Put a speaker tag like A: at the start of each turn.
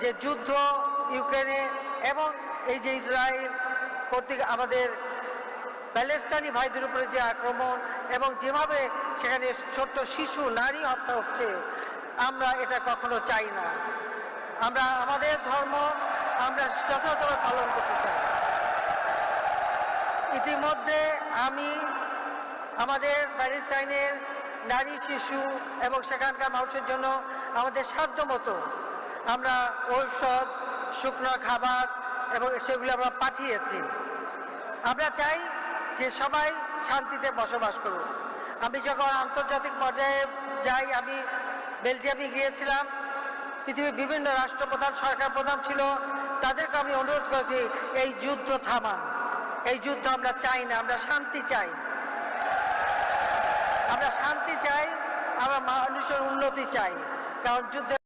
A: যে যুদ্ধ ইউক্রেনে এবং এই যে ইসরায়েল কর্তৃক আমাদের প্যালেস্তানি ভাইদের উপরে যে আক্রমণ এবং যেভাবে সেখানে ছোট্ট শিশু, নারী হত্যা হচ্ছে, আমরা এটা কখনো চাই না। আমরা, আমাদের ধর্ম আমরা যথাযথভাবে পালন করতে চাই। ইতিমধ্যে আমি আমাদের প্যালেস্টাইনের নারী শিশু এবং সেখানকার মানুষের জন্য আমাদের সাধ্য মতো আমরা ঔষধ, শুকনো খাবার এবং সেগুলো আমরা পাঠিয়েছি। আমরা চাই যে সবাই শান্তিতে বসবাস করুক। আমি যখন আন্তর্জাতিক পর্যায়ে যাই, আমি বেলজিয়ামে গিয়েছিলাম। পৃথিবীর বিভিন্ন রাষ্ট্রপ্রধান, সরকার প্রধান ছিল। তাদেরকে আমি অনুরোধ করেছি, এই যুদ্ধ থামান। এই যুদ্ধ আমরা চাই না, আমরা শান্তি চাই। আমরা শান্তি চাই, আমরা মানুষের উন্নতি চাই। কারণ যুদ্ধে